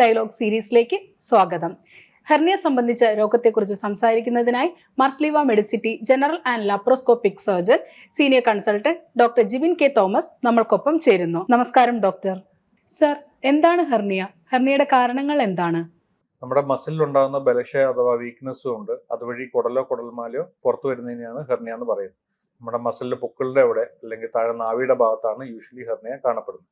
Dialogue സീരീസിലേക്ക് സ്വാഗതം. Hernia സംബന്ധിച്ച രോഗത്തെക്കുറിച്ച് സംസാരിക്കുന്നതിനായി Marsleeva medicity general and laparoscopic surgeon senior consultant doctor Jibin K Thomas നമ്മൾക്കൊപ്പം ചേരുന്നു. നമസ്കാരം ഡോക്ടർ. സർ എന്താണ് ഹെർണിയ? ഹെർണിയയുടെ കാരണങ്ങൾ എന്താണ്? നമ്മുടെ മസിലിൽ ഉണ്ടാകുന്ന ബലക്ഷയ അഥവാ വീക്ക്നെസ്സും ഉണ്ട്. അതുവഴി കുടലോ കുടൽമാലയോ പുറത്തു വരുന്നതിനെയാണ് ഹെർണിയ എന്ന് പറയുന്നത്. നമ്മുടെ മസിലിന്റെ പൊക്കളുടെ അവിടെ അല്ലെങ്കിൽ താഴെ നാവിയുടെ ഭാഗത്താണ് യൂഷ്വലി ഹെർണിയ കാണപ്പെടുന്നത്.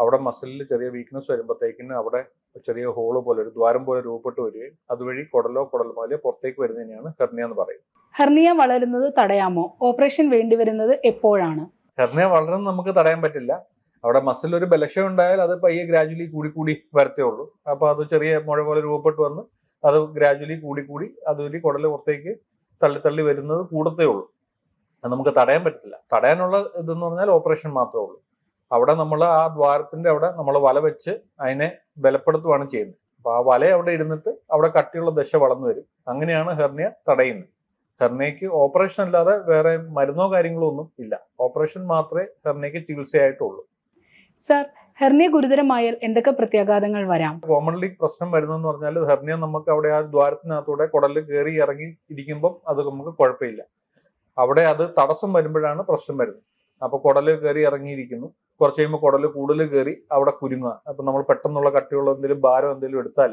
അവിടെ മസിലിൽ ചെറിയ വീക്ക്നെസ് വരുമ്പോഴത്തേക്കിന് അവിടെ ചെറിയ ഹോൾ പോലെ ഒരു ദ്വാരം പോലെ രൂപപ്പെട്ട് വരികയും അതുവഴി കുടലോ കുടൽമാലയോ പുറത്തേക്ക് വരുന്നതിനെയാണ് ഹെർണിയ എന്ന് പറയുന്നത്. ഹെർണിയ വളരുന്നത് തടയാമോ? ഓപ്പറേഷൻ വേണ്ടി വരുന്നത് എപ്പോഴാണ്? ഹെർണിയ വളരുന്നത് നമുക്ക് തടയാൻ പറ്റില്ല. അവിടെ മസിൽ ഒരു ബലക്ഷയം ഉണ്ടായാൽ അത് പയ്യെ ഗ്രാജുവലി കൂടി കൂടി വരത്തേ ഉള്ളൂ. അപ്പൊ അത് ചെറിയ മുഴ പോലെ രൂപപ്പെട്ട് വന്ന് അത് ഗ്രാജുവലി കൂടി കൂടി അതുവഴി കുടൽ പുറത്തേക്ക് തള്ളി തള്ളി വരുന്നത് കൂടത്തേ ഉള്ളൂ. അത് നമുക്ക് തടയാൻ പറ്റത്തില്ല തടയാനുള്ള ഇതെന്ന് പറഞ്ഞാൽ ഓപ്പറേഷൻ മാത്രമേ ഉള്ളൂ. അവിടെ നമ്മൾ ആ ദ്വാരത്തിന്റെ അവിടെ നമ്മൾ വല വെച്ച് അതിനെ ബലപ്പെടുത്തുകയാണ് ചെയ്യുന്നത്. അപ്പൊ ആ വല അവിടെ ഇരുന്നിട്ട് അവിടെ കട്ടിയുള്ള ദശ വളർന്നു വരും. അങ്ങനെയാണ് ഹെർണിയ തടയുന്നത്. ഹെർണിയക്ക് ഓപ്പറേഷൻ അല്ലാതെ വേറെ മരുന്നോ കാര്യങ്ങളോ ഒന്നും ഇല്ല. ഓപ്പറേഷൻ മാത്രമേ ഹെർണിയക്ക് ചികിത്സയായിട്ടുള്ളൂ. സർ ഹെർണിയ ഗുരുതരമായാൽ എന്തൊക്കെ പ്രത്യാഘാതങ്ങൾ വരാം? കോമൺലി പ്രശ്നം വരുന്നതെന്ന് പറഞ്ഞാൽ ഹെർണിയ നമുക്ക് അവിടെ ആ ദ്വാരത്തിനകത്തൂടെ കുടൽ കയറി ഇറങ്ങി ഇരിക്കുമ്പം അത് നമുക്ക് കുഴപ്പമില്ല. അവിടെ അത് തടസ്സം വരുമ്പോഴാണ് പ്രശ്നം വരുന്നത്. അപ്പൊ കുടൽ കയറി ഇറങ്ങിയിരിക്കുന്നു. കുറച്ച് കഴിയുമ്പോൾ കുടൽ കൂടുതൽ കയറി അവിടെ കുരുങ്ങുക. അപ്പൊ നമ്മൾ പെട്ടെന്നുള്ള കട്ടിയുള്ള എന്തെങ്കിലും ഭാരം എന്തെങ്കിലും എടുത്താൽ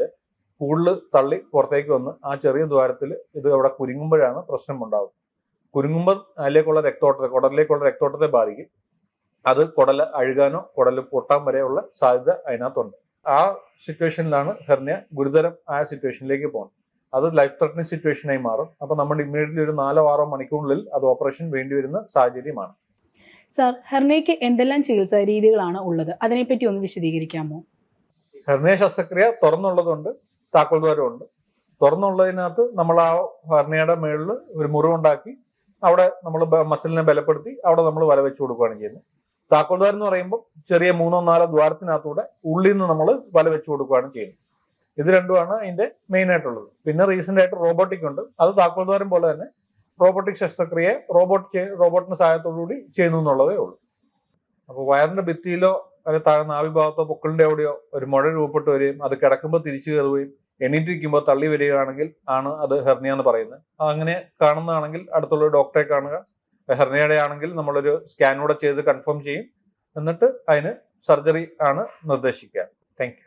കൂടുതൽ തള്ളി പുറത്തേക്ക് വന്ന് ആ ചെറിയ ദ്വാരത്തിൽ ഇത് അവിടെ കുരുങ്ങുമ്പോഴാണ് പ്രശ്നം ഉണ്ടാകുന്നത് കുരുങ്ങുമ്പോൾ അതിലേക്കുള്ള രക്തോട്ടത്തെ കുടലിലേക്കുള്ള രക്തോട്ടത്തെ ബാധിക്കും. അത് കുടൽ അഴുകാനോ കുടൽ പൊട്ടാൻ വരെയുള്ള സാധ്യത അതിനകത്തുണ്ട്. ആ സിറ്റുവേഷനിലാണ് ഹെർണിയ ഗുരുതരം ആ സിറ്റുവേഷനിലേക്ക് പോകുന്നത്. അത് ലൈഫ് ത്രട്ടനിങ് സിറ്റുവേഷനായി മാറും. അപ്പോൾ നമ്മൾ ഇമ്മീഡിയറ്റ്ലി ഒരു നാലോ ആറോ മണിക്കൂറിനുള്ളിൽ അത് ഓപ്പറേഷൻ വേണ്ടി വരുന്ന സാഹചര്യമാണ്. സർ ഹെർണയ്ക്ക് എന്തെല്ലാം ചികിത്സാ രീതികളാണ് ഉള്ളത്? അതിനെപ്പറ്റി ഒന്ന് വിശദീകരിക്കാമോ? ഹെർണിയ ശസ്ത്രക്രിയ തുറന്നുള്ളതുണ്ട് താക്കോൽ ദ്വാരമുണ്ട് തുറന്നുള്ളതിനകത്ത് നമ്മൾ ആ ഹെർണിയയുടെ മുകളിൽ ഒരു മുറിവുണ്ടാക്കി അവിടെ നമ്മൾ മസിലിനെ ബലപ്പെടുത്തി അവിടെ നമ്മൾ വല വെച്ച് കൊടുക്കുകയാണ് ചെയ്യുന്നത്. താക്കോൽ ദ്വാരം എന്ന് പറയുമ്പോൾ ചെറിയ മൂന്നോ നാലോ ദ്വാരത്തിനകത്തൂടെ ഉള്ളിൽ നിന്ന് നമ്മൾ വല വെച്ച് കൊടുക്കുകയാണ് ചെയ്യുന്നത്. ഇത് രണ്ടുമാണ് അതിന്റെ മെയിൻ ആയിട്ടുള്ളത്. പിന്നെ റീസെന്റ് ആയിട്ട് റോബോട്ടിക് ഉണ്ട്. അത് താക്കോൽ ദ്വാരം പോലെ തന്നെ റോബോട്ടിക് ശസ്ത്രക്രിയ റോബോട്ട് റോബോട്ടിന്റെ സഹായത്തോടുകൂടി ചെയ്യുന്നു എന്നുള്ളതേ ഉള്ളൂ. അപ്പോൾ വയറിന്റെ ഭിത്തിയിലോ താഴെ നാവിഭാഗത്തോ പൊക്കിളിന്റെ എവിടെയോ ഒരു മുഴ രൂപപ്പെട്ട് വരികയും അത് കിടക്കുമ്പോൾ തിരിച്ചു കയറുകയും എണീറ്റിരിക്കുമ്പോൾ തള്ളി വരികയാണെങ്കിൽ ആണ് അത് ഹെർണിയ എന്ന് പറയുന്നത്. അങ്ങനെ കാണുന്നതാണെങ്കിൽ അടുത്തുള്ള ഡോക്ടറെ കാണുക. ഹെർണിയയുടെ ആണെങ്കിൽ നമ്മളൊരു സ്കാനൂടെ ചെയ്ത് കൺഫേം ചെയ്യും. എന്നിട്ട് അതിന് സർജറി ആണ് നിർദ്ദേശിക്കുക. താങ്ക്